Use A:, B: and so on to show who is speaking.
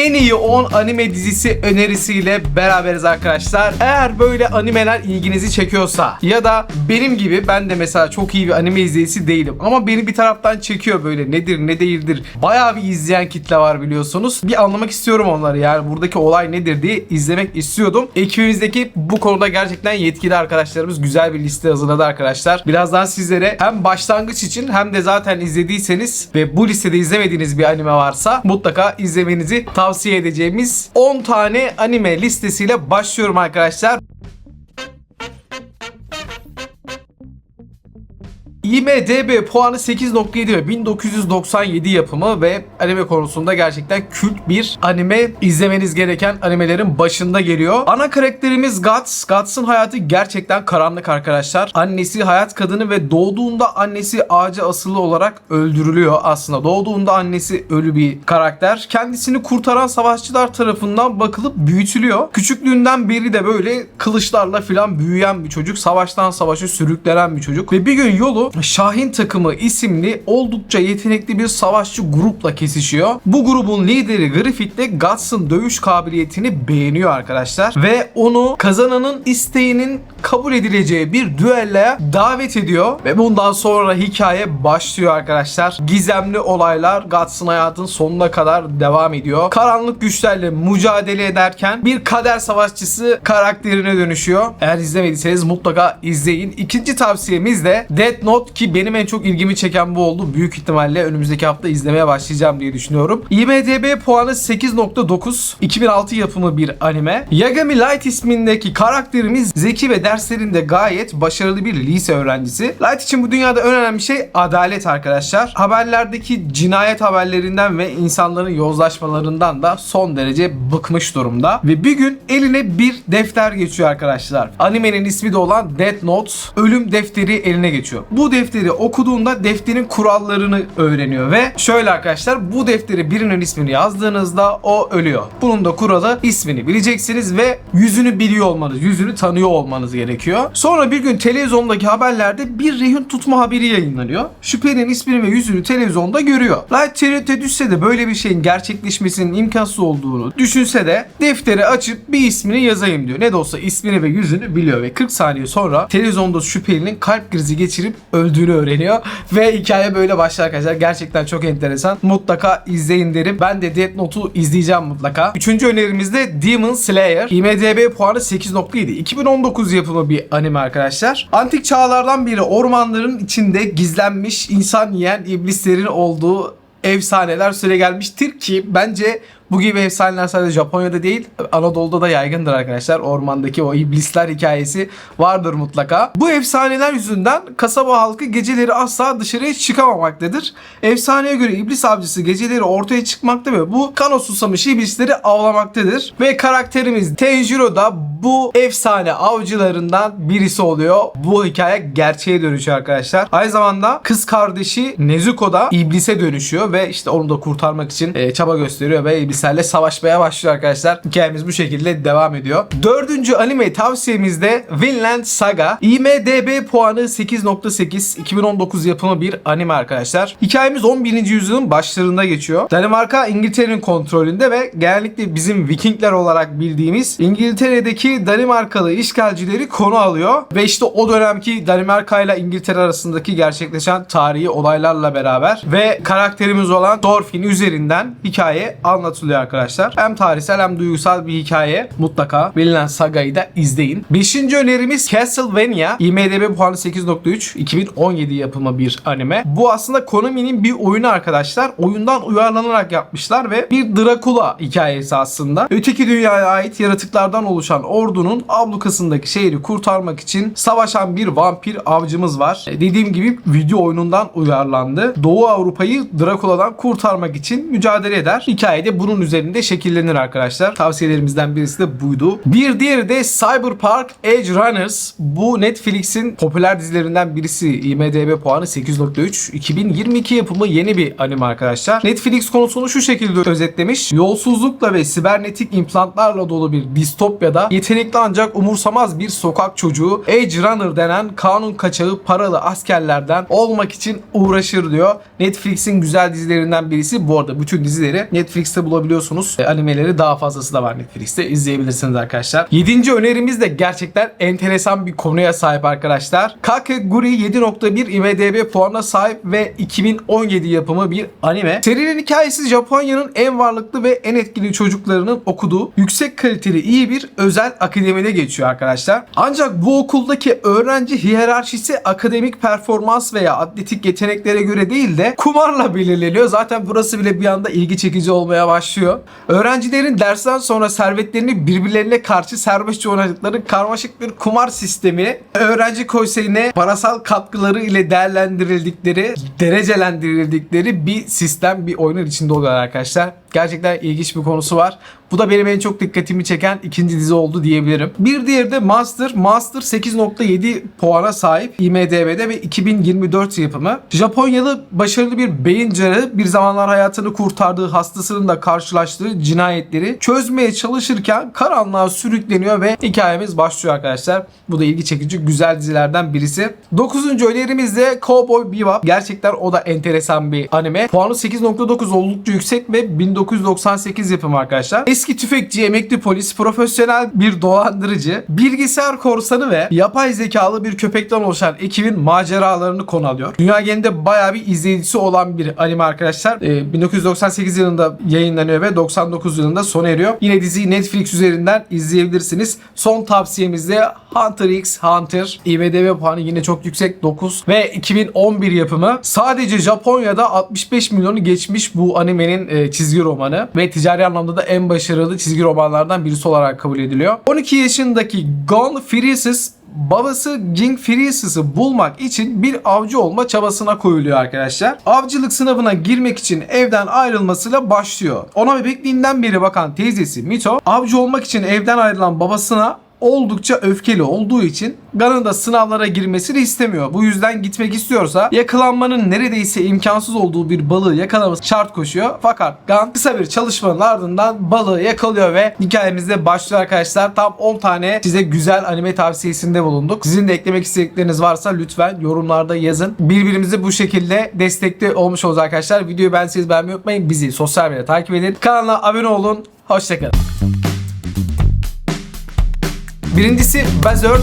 A: en iyi 10 anime dizisi önerisiyle beraberiz arkadaşlar. Eğer böyle animeler ilginizi çekiyorsa ya da benim gibi ben de mesela çok iyi bir anime izleyicisi değilim ama beni bir taraftan çekiyor böyle nedir ne değildir. Bayağı bir izleyen kitle var biliyorsunuz. Bir anlamak istiyorum onları yani buradaki olay nedir diye izlemek istiyordum. Ekibimizdeki bu konuda gerçekten yetkili arkadaşlarımız güzel bir liste hazırladı arkadaşlar. Birazdan sizlere hem başlangıç için hem de zaten izlediyseniz ve bu listede izlemediğiniz bir anime varsa mutlaka izlemenizi tavsiye edeceğimiz 10 tane anime listesiyle başlıyorum arkadaşlar. IMDB puanı 8.7 ve 1997 yapımı ve anime konusunda gerçekten kült bir anime izlemeniz gereken animelerin başında geliyor. Ana karakterimiz Guts. Guts'ın hayatı gerçekten karanlık arkadaşlar. Annesi hayat kadını ve doğduğunda annesi ağaca asılı olarak öldürülüyor aslında. Doğduğunda annesi ölü bir karakter. Kendisini kurtaran savaşçılar tarafından bakılıp büyütülüyor. Küçüklüğünden beri de böyle kılıçlarla filan büyüyen bir çocuk. Savaştan savaşa sürüklenen bir çocuk. Ve bir gün yolu Şahin takımı isimli oldukça yetenekli bir savaşçı grupla kesişiyor. Bu grubun lideri Griffith de Guts'ın dövüş kabiliyetini beğeniyor arkadaşlar. Ve onu kazananın isteğinin kabul edileceği bir düelloya davet ediyor. Ve bundan sonra hikaye başlıyor arkadaşlar. Gizemli olaylar Guts'ın hayatın sonuna kadar devam ediyor. Karanlık güçlerle mücadele ederken bir kader savaşçısı karakterine dönüşüyor. Eğer izlemediyseniz mutlaka izleyin. İkinci tavsiyemiz de Death Note ki benim en çok ilgimi çeken bu oldu. Büyük ihtimalle önümüzdeki hafta izlemeye başlayacağım diye düşünüyorum. IMDB puanı 8.9. 2006 yapımı bir anime. Yagami Light ismindeki karakterimiz zeki ve derslerinde gayet başarılı bir lise öğrencisi. Light için bu dünyada en önemli şey adalet arkadaşlar. Haberlerdeki cinayet haberlerinden ve insanların yozlaşmalarından da son derece bıkmış durumda. Ve bir gün eline bir defter geçiyor arkadaşlar. Animenin ismi de olan Death Note ölüm defteri eline geçiyor. Bu defteri okuduğunda defterin kurallarını öğreniyor ve şöyle arkadaşlar bu defteri birinin ismini yazdığınızda o ölüyor. Bunun da kuralı ismini bileceksiniz ve yüzünü biliyor olmanız, yüzünü tanıyor olmanız gerekiyor. Sonra bir gün televizyondaki haberlerde bir rehin tutma haberi yayınlanıyor. Şüphelinin ismini ve yüzünü televizyonda görüyor. Light tereddüt düşse de böyle bir şeyin gerçekleşmesinin imkansız olduğunu düşünse de defteri açıp bir ismini yazayım diyor. Ne de olsa ismini ve yüzünü biliyor ve 40 saniye sonra televizyonda şüphelinin kalp krizi geçirip öldüğünü öğreniyor. Ve hikaye böyle başlar arkadaşlar. Gerçekten çok enteresan. Mutlaka izleyin derim. Ben de Death Note'u izleyeceğim mutlaka. Üçüncü önerimiz de Demon Slayer. IMDB puanı 8.7. 2019 yapımı bir anime arkadaşlar. Antik çağlardan beri ormanların içinde gizlenmiş insan yiyen iblislerin olduğu efsaneler süre gelmiştir ki bence bu gibi efsaneler sadece Japonya'da değil Anadolu'da da yaygındır arkadaşlar. Ormandaki o iblisler hikayesi vardır mutlaka. Bu efsaneler yüzünden kasaba halkı geceleri asla dışarıya çıkamamaktadır. Efsaneye göre iblis avcısı geceleri ortaya çıkmakta ve bu kan susamış iblisleri avlamaktadır. Ve karakterimiz Tenjiro da bu efsane avcılarından birisi oluyor. Bu hikaye gerçeğe dönüşüyor arkadaşlar. Aynı zamanda kız kardeşi Nezuko da iblise dönüşüyor ve işte onu da kurtarmak için e, çaba gösteriyor ve iblislerle savaşmaya başlıyor arkadaşlar. Hikayemiz bu şekilde devam ediyor. Dördüncü anime tavsiyemiz de Vinland Saga. IMDB puanı 8.8 2019 yapımı bir anime arkadaşlar. Hikayemiz 11. yüzyılın başlarında geçiyor. Danimarka İngiltere'nin kontrolünde ve genellikle bizim Vikingler olarak bildiğimiz İngiltere'deki Danimarkalı işgalcileri konu alıyor. Ve işte o dönemki Danimarka ile İngiltere arasındaki gerçekleşen tarihi olaylarla beraber ve karakterimiz olan Thorfinn üzerinden hikaye anlatılıyor arkadaşlar. Hem tarihsel hem duygusal bir hikaye. Mutlaka Vinland Saga'yı da izleyin. Beşinci önerimiz Castlevania. IMDB puanı 8.3. 2017 yapımı bir anime. Bu aslında Konami'nin bir oyunu arkadaşlar. Oyundan uyarlanarak yapmışlar ve bir Dracula hikayesi aslında. Öteki dünyaya ait yaratıklardan oluşan ordunun ablukasındaki şehri kurtarmak için savaşan bir vampir avcımız var. E, Dediğim gibi video oyunundan uyarlandı. Doğu Avrupa'yı Dracula'dan kurtarmak için mücadele eder. Hikayede bunun üzerinde şekillenir arkadaşlar. Tavsiyelerimizden birisi de buydu. Bir diğeri de Cyberpunk Edge Runners. Bu Netflix'in popüler dizilerinden birisi. IMDB puanı 8.3. 2022 yapımı yeni bir anime arkadaşlar. Netflix konusunu şu şekilde özetlemiş. Yolsuzlukla ve sibernetik implantlarla dolu bir distopyada yetenekli ancak umursamaz bir sokak çocuğu Edge Runner denen kanun kaçağı paralı askerlerden olmak için uğraşır diyor. Netflix'in güzel dizilerinden birisi. Bu arada bütün dizileri Netflix'te bulabilirsiniz bulabiliyorsunuz. E, animeleri daha fazlası da var Netflix'te. izleyebilirsiniz arkadaşlar. Yedinci önerimiz de gerçekten enteresan bir konuya sahip arkadaşlar. Kakeguri 7.1 IMDB puanına sahip ve 2017 yapımı bir anime. Serinin hikayesi Japonya'nın en varlıklı ve en etkili çocuklarının okuduğu yüksek kaliteli iyi bir özel akademide geçiyor arkadaşlar. Ancak bu okuldaki öğrenci hiyerarşisi akademik performans veya atletik yeteneklere göre değil de kumarla belirleniyor. Zaten burası bile bir anda ilgi çekici olmaya başlıyor. Öğrencilerin dersten sonra servetlerini birbirlerine karşı serbestçe oynadıkları karmaşık bir kumar sistemi öğrenci konseyine parasal katkıları ile değerlendirildikleri, derecelendirildikleri bir sistem, bir oyunun içinde oluyor arkadaşlar. Gerçekten ilginç bir konusu var. Bu da benim en çok dikkatimi çeken ikinci dizi oldu diyebilirim. Bir diğeri de Master. Master 8.7 puana sahip IMDB'de ve 2024 yapımı. Japonyalı başarılı bir beyin cerrahı bir zamanlar hayatını kurtardığı hastasının da karşılaştığı cinayetleri çözmeye çalışırken karanlığa sürükleniyor ve hikayemiz başlıyor arkadaşlar. Bu da ilgi çekici güzel dizilerden birisi. 9. önerimiz de Cowboy Bebop. Gerçekten o da enteresan bir anime. Puanı 8.9 oldukça yüksek ve 1998 yapımı arkadaşlar. Eski tüfekçi, emekli polis, profesyonel bir dolandırıcı, bilgisayar korsanı ve yapay zekalı bir köpekten oluşan ekibin maceralarını konu alıyor. Dünya genelinde bayağı bir izleyicisi olan bir anime arkadaşlar. Ee, 1998 yılında yayınlanıyor ve 99 yılında sona eriyor. Yine diziyi Netflix üzerinden izleyebilirsiniz. Son tavsiyemiz de Hunter x Hunter. IMDb puanı yine çok yüksek 9 ve 2011 yapımı. Sadece Japonya'da 65 milyonu geçmiş bu animenin e, çizgi romanı ve ticari anlamda da en başarılı çizgi romanlardan birisi olarak kabul ediliyor. 12 yaşındaki Gon Freesis babası King Freesis'i bulmak için bir avcı olma çabasına koyuluyor arkadaşlar. Avcılık sınavına girmek için evden ayrılmasıyla başlıyor. Ona bebekliğinden beri bakan teyzesi Mito avcı olmak için evden ayrılan babasına oldukça öfkeli olduğu için Gun'ın da sınavlara girmesini istemiyor. Bu yüzden gitmek istiyorsa yakalanmanın neredeyse imkansız olduğu bir balığı yakalaması şart koşuyor. Fakat Gun kısa bir çalışmanın ardından balığı yakalıyor ve hikayemizde başlıyor arkadaşlar. Tam 10 tane size güzel anime tavsiyesinde bulunduk. Sizin de eklemek istedikleriniz varsa lütfen yorumlarda yazın. Birbirimizi bu şekilde destekli olmuş olacağız arkadaşlar. Videoyu beğendiyseniz beğenmeyi unutmayın. Bizi sosyal medyada takip edin. Kanala abone olun. Hoşçakalın. Birincisi Berserk.